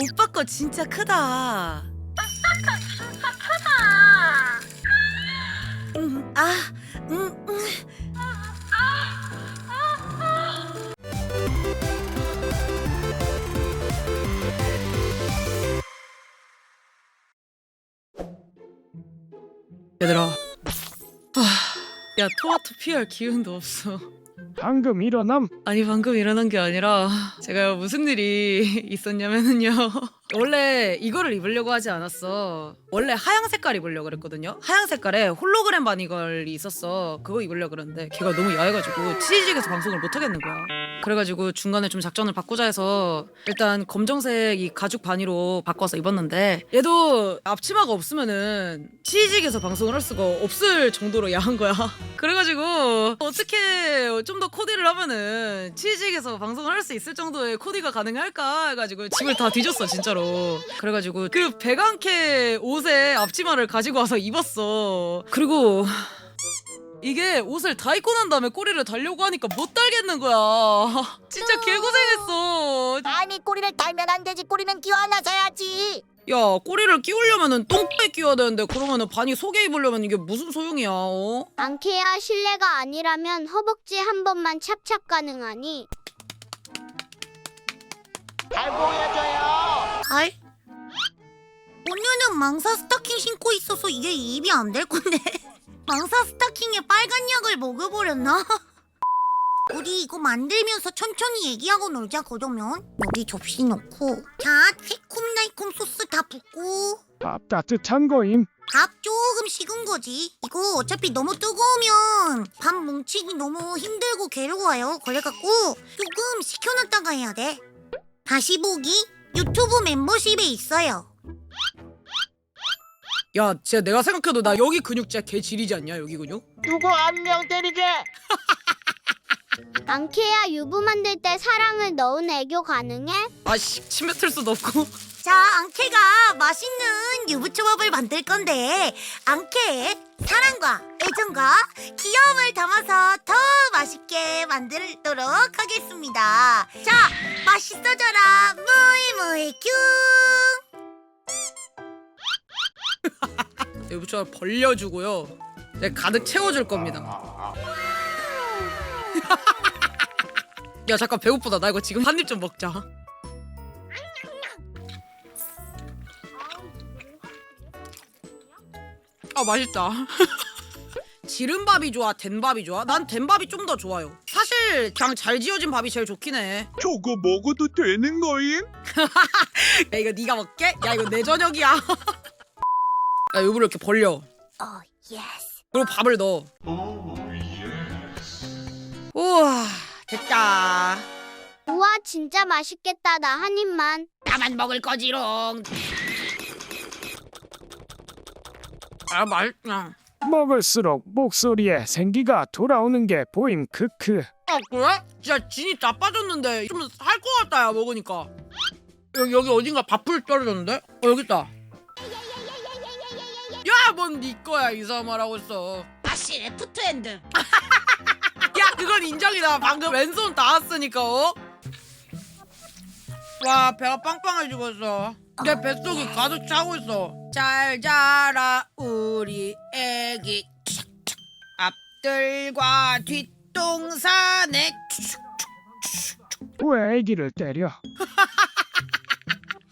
오빠 거 진짜 크다. 음, 아, 음, 음. 얘들아. 아, 야 토마토 피할 기운도 없어. 방금 일어남. 아니 방금 일어난 게 아니라 제가 무슨 일이 있었냐면은요. 원래 이거를 입으려고 하지 않았어. 원래 하양 색깔 입으려고 그랬거든요. 하양 색깔에 홀로그램 바니걸이 있었어. 그거 입으려고 그랬는데 걔가 너무 야해가지고 치즈직에서 방송을 못 하겠는 거야 그래가지고 중간에 좀 작전을 바꾸자 해서 일단 검정색 이 가죽 바니로 바꿔서 입었는데 얘도 앞치마가 없으면은 치즈직에서 방송을 할 수가 없을 정도로 야한 거야. 그래가지고 어떻게 좀 더 코디를 하면은 치즈직에서 방송을 할 수 있을 정도의 코디가 가능할까 해가지고 집을 다 뒤졌어 진짜로. 그래가지고 그 배강캐 옷에 앞치마를 가지고 와서 입었어. 그리고 이게 옷을 다 입고 난 다음에 꼬리를 달려고 하니까 못 달겠는 거야. 진짜 개고생했어. 아니 꼬리를 달면 안 되지. 꼬리는 끼워 안아서야지. 야 꼬리를 끼우려면은 똥꼬에 끼워야 되는데 그러면은 반이 속에 입으려면 이게 무슨 소용이야 어? 앙케야 실례가 아니라면 허벅지 한 번만 찹찹 가능하니? 잘 보여줘요. 갈? 오늘은 망사 스타킹 신고 있어서 이게 입이 안 될 건데 망사 스타킹에 빨간 약을 먹여버렸나? 우리 이거 만들면서 천천히 얘기하고 놀자 그러면. 여기 접시 넣고. 자 새콤달콤 소스 다 붓고. 밥 따뜻한 거임. 밥 조금 식은 거지. 이거 어차피 너무 뜨거우면 밥 뭉치기 너무 힘들고 괴로워요. 그래갖고 조금 식혀놨다가 해야 돼. 다시 보기 유튜브 멤버십에 있어요 야 진짜 내가 생각해도 나 여기 근육 진짜 개 지리지 않냐 여기 근육? 누구 한 명 때리게! 앙케야 유부 만들 때 사랑을 넣은 애교 가능해? 아씨 침 뱉을 수도 없고. 자 앙케가 맛있는 유부초밥을 만들 건데 앙케의 사랑과 애정과 귀여움을 담아서 더 맛있게 만들도록 하겠습니다. 자 맛있어져라. 무이무이 큐 여부터 벌려주고요. 내가 가득 채워줄 겁니다. 야 잠깐 배고프다. 나 이거 지금 한 입 좀 먹자. 아 맛있다. 지른 밥이 좋아 된 밥이 좋아? 난 된 밥이 좀 더 좋아요. 사실 그냥 잘 지어진 밥이 제일 좋긴 해. 저거 먹어도 되는 거임? 야 이거 네가 먹게? 야 이거 내 저녁이야 야 요거를 이렇게 벌려. 어, 예스. 그리고 밥을 넣어. 우와 됐다. 우와 진짜 맛있겠다. 나 한 입만. 나만 먹을 거지롱. 아 맛있다 먹을수록 목소리에 생기가 돌아오는 게 보임 크크. 아 그래? 진짜 진이 다 빠졌는데 좀 살 것 같다 야 먹으니까. 여기 여기 어딘가 밥풀 떨어졌는데? 어 여기 있다 야뭔네 거야 이상한 말 하고 있어 아씨 레프트 핸드. 야 그건 인정이다 방금 왼손 닿았으니까 어? 와 배가 빵빵해지고 있어 내 뱃속이 가득 차고 있어 잘 자라 우리 애기. 앞들과 뒷동산에 왜 애기를 때려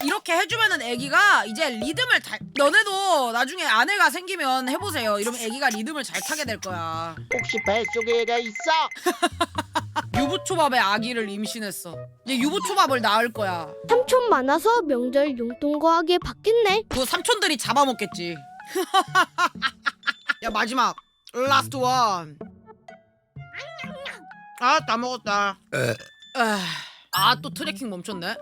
이렇게 해주면은 애기가 이제 리듬을 잘 너네도 나중에 아내가 생기면 해보세요 이러면 애기가 리듬을 잘 타게 될 거야 혹시 뱃속에 애가 있어? 유부초밥에 아기를 임신했어 이제 유부초밥을 낳을 거야 삼촌 많아서 명절 용돈 거하게 받겠네 그 삼촌들이 잡아먹겠지. 야 마지막 라스트 원. 아 다 먹었다. 아 또 트래킹 멈췄네.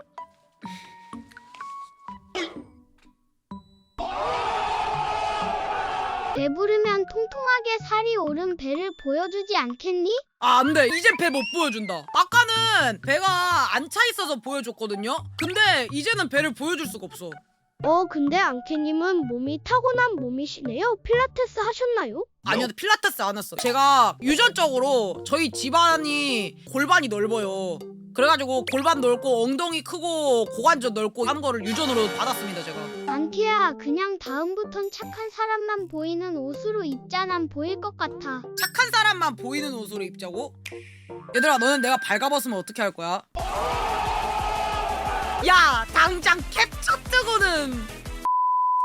배부르면 통통하게 살이 오른 배를 보여주지 않겠니? 아 안 돼 이제 배 못 보여준다. 아까는 배가 안 차 있어서 보여줬거든요. 근데 이제는 배를 보여줄 수가 없어. 어 근데 앙케님은 몸이 타고난 몸이시네요 필라테스 하셨나요? 아니요 필라테스 안 했어. 제가 유전적으로 저희 집안이 골반이 넓어요. 그래가지고 골반 넓고 엉덩이 크고 고관절 넓고 한 거를 유전으로 받았습니다 제가 안케야 그냥 다음부턴 착한 사람만 보이는 옷으로 입자 난 보일 것 같아. 착한 사람만 보이는 옷으로 입자고? 얘들아 너는 내가 발가벗으면 어떻게 할 거야? 야 당장 캡처 뜨고는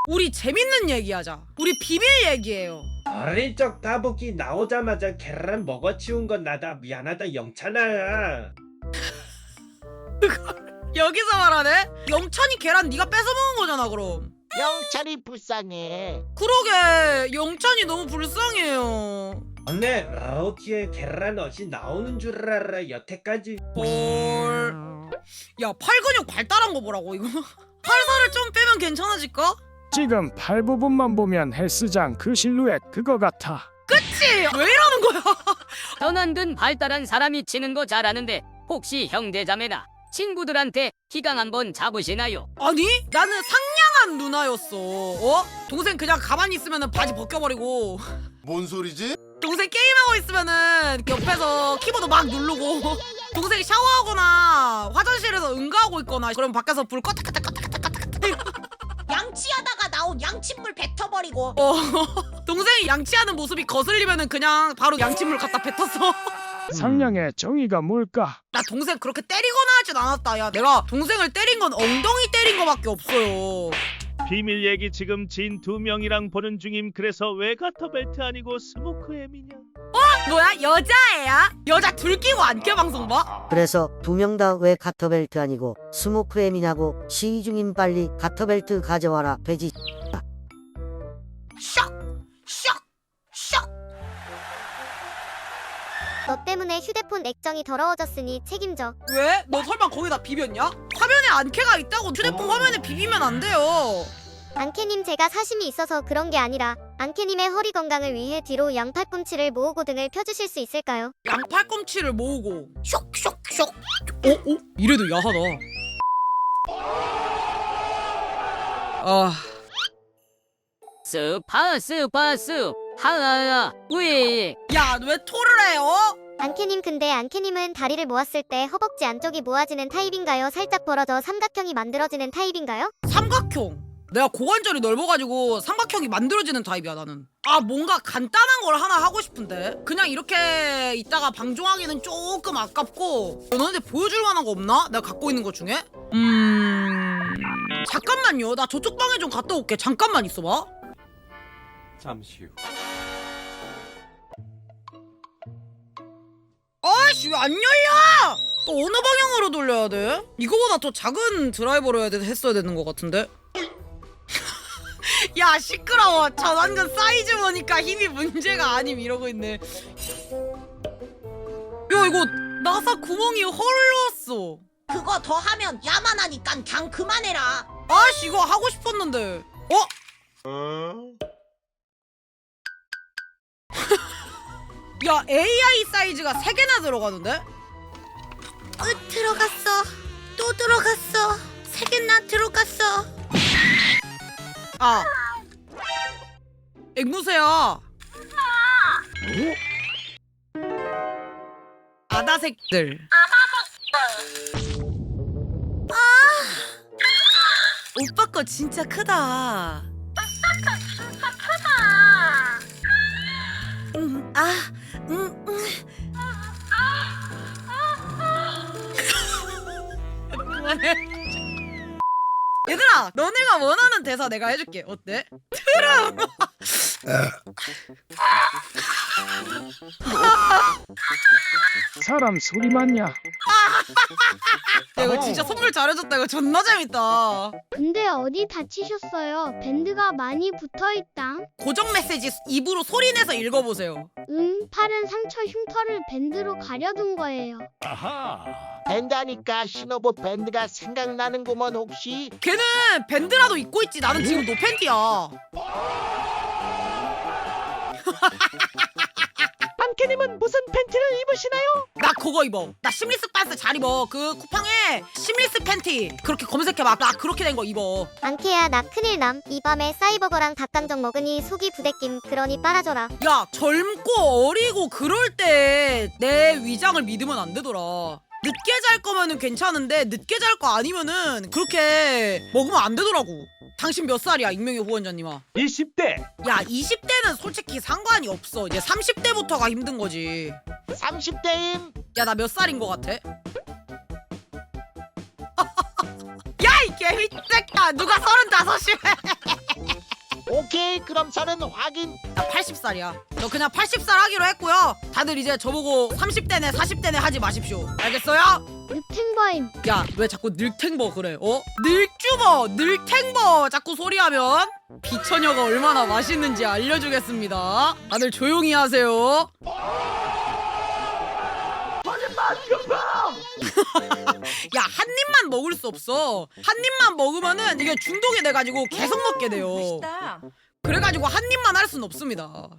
우리 재밌는 얘기하자 우리 비밀 얘기예요 어린 적 따복이 나오자마자 계란 먹어치운 건 나다 미안하다 영찬아 여기서 말하네? 영찬이 계란 네가 뺏어 먹은 거잖아 그럼 영철이 불쌍해. 그러게 영찬이 너무 불쌍해요 언니 라우티에 계란 옷이 나오는 줄 알아 여태까지 헐. 야 팔 근육 발달한 거 보라고 이거 팔살을 좀 빼면 괜찮아질까? 지금 팔 부분만 보면 헬스장 그 실루엣 그거 같아. 그치? 왜 이러는 거야? 떠난든 발달한 사람이 치는 거 잘하는데 혹시 형제자매나 친구들한테 기강 한번 잡으시나요? 아니 나는 상 냥한 누나였어 어? 동생 그냥 가만히 있으면 바지 벗겨버리고 뭔 소리지? 동생 게임하고 있으면은 옆에서 키보드 막 누르고 동생이 샤워하거나 화장실에서 응가하고 있거나 그럼 밖에서 불 껐다 껐다 껐다 껐다 껐다 껐다 양치하다가 나온 양침물 뱉어버리고. 어 동생이 양치하는 모습이 거슬리면은 그냥 바로 양침물 갖다 뱉었어 상냥의 정의가 뭘까? 나 동생 그렇게 때리거나 하진 않았다. 야 내가 동생을 때린 건 엉덩이 때린 거밖에 없어요. 비밀 얘기 지금 진 두 명이랑 보는 중임. 그래서 왜 가터벨트 아니고 스모크햄이냐? 뭐야? 여자애야? 여자 둘 끼고 안 껴 방송 봐? 그래서 두 명 다 왜 가터벨트 아니고 스모크햄이냐고 시위 중인 빨리 가터벨트 가져와라 돼지 때문에 휴대폰 액정이 더러워졌으니 책임져. 왜? 너 설마 거기다 비볐냐? 화면에 안캐가 있다고 휴대폰 화면에 비비면 안 돼요 안케님 제가 사심이 있어서 그런 게 아니라 안케님의 허리 건강을 위해 뒤로 양팔꿈치를 모으고 등을 펴주실 수 있을까요? 양팔꿈치를 모으고 쇽쇽쇽 어? 어? 이래도 야하다 아 스파 스파 스 하하하 왜 야, 왜 토를 해, 어? 안케님 근데 안케님은 다리를 모았을 때 허벅지 안쪽이 모아지는 타입인가요? 살짝 벌어져 삼각형이 만들어지는 타입인가요? 삼각형. 내가 고관절이 넓어가지고 삼각형이 만들어지는 타입이야, 나는. 아, 뭔가 간단한 걸 하나 하고 싶은데. 그냥 이렇게 있다가 방종하기는 조금 아깝고. 너네한테 보여줄 만한 거 없나? 내가 갖고 있는 것 중에? 음. 잠깐만요. 나 저쪽 방에 좀 갔다 올게. 잠깐만 있어봐. 잠시 후 아이씨, 왜 안 열려? 또 어느 방향으로 돌려야 돼? 이거보다 더 작은 드라이버로 해야 돼, 했어야 되는 것 같은데? 야, 시끄러워. 전완근 사이즈 보니까 힘이 문제가 아님 이러고 있네. 야, 이거 나사 구멍이 헐렀어. 그거 더 하면 야만하니까 그냥 그만해라. 아이씨, 이거 하고 싶었는데. 어? 야, AI 사이즈가 3개나 들어가는데? 으 들어갔어 또 들어갔어 세 개나 들어갔어 아. 앵무새야. 아다새들. 아. 오빠 거 진짜 크다. 음, 아 얘들아, 너네가 원하는 대사 내가 해줄게. 어때? 트름. 사람 소리 맞냐? 야, 이거 진짜 선물 잘해줬다. 이거 존나 재밌다. 근데 어디 다치셨어요? 밴드가 많이 붙어있다. 고정 메시지 입으로 소리내서 읽어보세요. 응, 팔은 상처 흉터를 밴드로 가려둔 거예요. 밴드하니까 신호부 밴드가 생각나는구먼 혹시. 걔는 밴드라도 입고 있지. 나는 지금 노팬티야. 안케님은 무슨 팬티를 입으시나요? 나 그거 입어. 나 심리스 빤스 잘 입어. 그 쿠팡에 심리스 팬티 그렇게 검색해봐. 나 그렇게 된 거 입어. 안케야 나 큰일 남. 이 밤에 사이버거랑 닭강정 먹으니 속이 부대낌. 그러니 빨아줘라. 야 젊고 어리고 그럴 때 내 위장을 믿으면 안 되더라. 늦게 잘 거면은 괜찮은데 늦게 잘 거 아니면은 그렇게 먹으면 안 되더라고. 당신 몇 살이야, 익명의 후원자님아? 20대 야, 20대는 솔직히 상관이 없어. 이제 30대부터가 힘든 거지. 30대임. 야, 나 몇 살인 거 같아? 야, 이 개미새끼야. 누가 35이래? 오케이, 그럼 저는 확인. 나 80살이야. 너 그냥 80살 하기로 했고요. 다들 이제 저보고 30대네, 40대네 하지 마십시오. 알겠어요? 늑탱바임. 야, 왜 자꾸 늙탱버 그래? 어? 늙주버, 늙탱버 자꾸 소리하면 비처녀가 얼마나 맛있는지 알려주겠습니다. 다들 조용히 하세요. 야, 한 입만 먹을 수 없어. 한 입만 먹으면은 이게 중독이 돼가지고 계속 먹게 돼요. 그래가지고 한 입만 할 수는 없습니다.